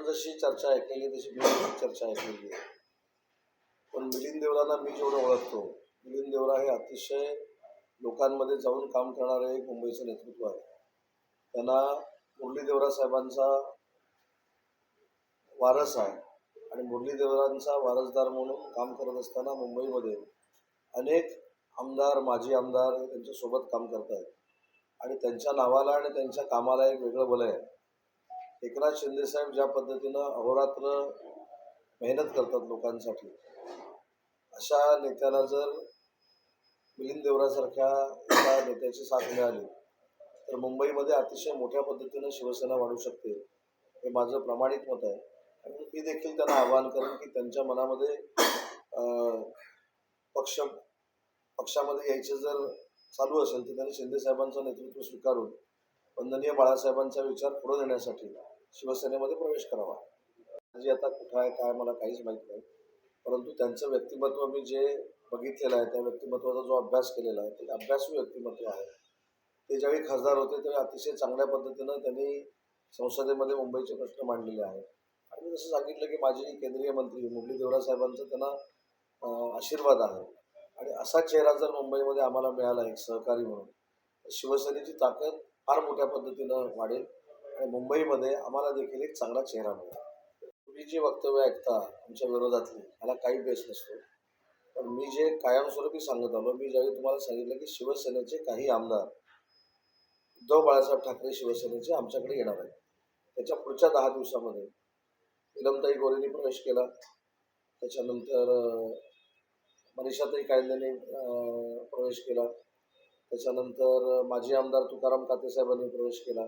आपण जशी चर्चा ऐकलेली तशी मी चर्चा ऐकलेली आहे. पण मिलिंद देवरांना मी जेवढं ओळखतो मिलिंद देवरा हे अतिशय लोकांमध्ये जाऊन काम करणारे एक मुंबईचं नेतृत्व आहे. त्यांना मुरली देवरा साहेबांचा वारस आहे आणि मुरली देवरांचा वारसदार म्हणून काम करत असताना मुंबईमध्ये अनेक आमदार माजी आमदार हे त्यांच्यासोबत काम करत आहेत आणि त्यांच्या नावाला आणि त्यांच्या कामाला एक वेगळं बल आहे एकनाथ शिंदेसाहेब ज्या पद्धतीनं अहोरात्र मेहनत करतात लोकांसाठी अशा नेत्याला जर मिलिंद देवरासारख्या एका नेत्याची साथ मिळाली तर मुंबईमध्ये अतिशय मोठ्या पद्धतीनं शिवसेना वाढू शकते हे माझं प्रामाणिक मत आहे. आणि मी देखील त्यांना आवाहन करेन की त्यांच्या मनामध्ये पक्ष पक्षामध्ये यायचं जर चालू असेल तर त्यांनी शिंदेसाहेबांचं नेतृत्व स्वीकारून वंदनीय बाळासाहेबांचा विचार पुढे नेण्यासाठी शिवसेनेमध्ये प्रवेश करावा. जी आता कुठं आहे काय मला काहीच माहीत नाही. परंतु त्यांचं व्यक्तिमत्व मी जे बघितलेलं आहे त्या व्यक्तिमत्वाचा जो अभ्यास केलेला आहे ते अभ्यासू व्यक्तिमत्व आहे. ते ज्यावेळी खासदार होते त्यावेळी अतिशय चांगल्या पद्धतीनं त्यांनी संसदेमध्ये मुंबईचे प्रश्न मांडलेले आहेत. आणि मी जसं सांगितलं की माझे केंद्रीय मंत्री मुरली देवरा साहेबांचा त्यांना आशीर्वाद आहे. आणि असा चेहरा जर मुंबईमध्ये आम्हाला मिळाला एक सहकारी म्हणून तर शिवसेनेची ताकद फार मोठ्या पद्धतीनं वाढेल. आणि मुंबईमध्ये आम्हाला देखील एक चांगला चेहरा मिळाला. तुम्ही जी वक्तव्य ऐकता आमच्या विरोधातली मला काही बेस नसतो. पण मी जे कायमस्वरूपी सांगत आलो मी ज्यावेळी तुम्हाला सांगितलं की शिवसेनेचे काही आमदार उद्धव बाळासाहेब ठाकरे शिवसेनेचे आमच्याकडे येणार आहेत. त्याच्या पुढच्या दहा दिवसामध्ये इलमताई गोरेंनी प्रवेश केला. त्याच्यानंतर मनीषाताई कायद्याने प्रवेश केला. त्याच्यानंतर माजी आमदार तुकाराम कातेसाहेबांनी प्रवेश केला.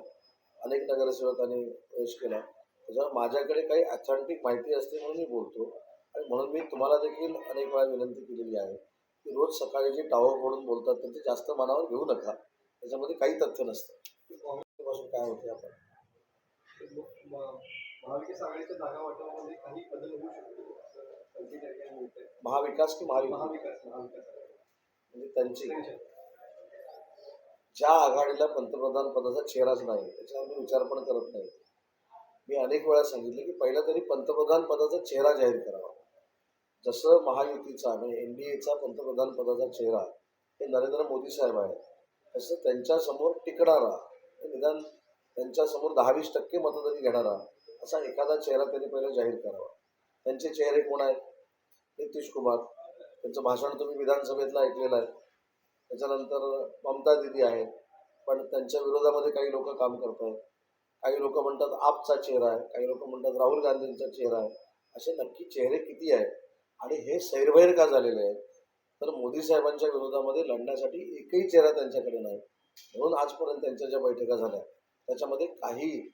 अनेक नगरसेवकांनी प्रवेश केला. त्याच्यामुळे माझ्याकडे काही अथॉन्टिक माहिती असते म्हणून मी बोलतो. आणि म्हणून मी तुम्हाला देखील अनेक वेळा विनंती केलेली आहे की रोज सकाळी जे टावर फोडून बोलतात त्यांचे जास्त मनावर घेऊ नका. त्याच्यामध्ये काही तथ्य नसतं. पासून काय होते आपण? महाविकास आघाडीच्या जागा वाटपामध्ये काही बदल होऊ शकतो असं संकेत या ठिकाणी मिळतंय. महाविकास की महाविकास महाविकास म्हणजे त्यांची. ज्या आघाडीला पंतप्रधान पदाचा चेहराच नाही त्याच्यावर मी विचार पण करत नाही. मी अनेक वेळा सांगितलं की पहिला तरी पंतप्रधान पदाचा चेहरा जाहीर करावा. जसं महायुतीचा म्हणजे एन डी एचा पंतप्रधान पदाचा चेहरा हे नरेंद्र मोदी साहेब आहेत तसं त्यांच्यासमोर टिकणारा निदान त्यांच्यासमोर दहा वीस टक्के तरी घेणारा असा एखादा चेहरा त्यांनी पहिला जाहीर करावा. त्यांचे चेहरे कोण आहेत? नितीश कुमार. त्यांचं भाषण तुम्ही विधानसभेतला ऐकलेलं आहे. त्याच्यानंतर ममता दिदी आहेत. पण त्यांच्या विरोधामध्ये काही लोक काम करत आहेत काही लोक म्हणतात आपचा चेहरा आहे. काही लोक म्हणतात राहुल गांधींचा चेहरा आहे. असे नक्की चेहरे किती आहेत? आणि हे सैरभैर का झालेले आहेत? तर मोदी साहेबांच्या विरोधामध्ये लढण्यासाठी एकही चेहरा त्यांच्याकडे नाही. म्हणून आजपर्यंत त्यांच्या ज्या बैठका झाल्या त्याच्यामध्ये काही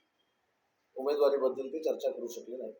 उमेदवारीबद्दल ते चर्चा करू शकले नाही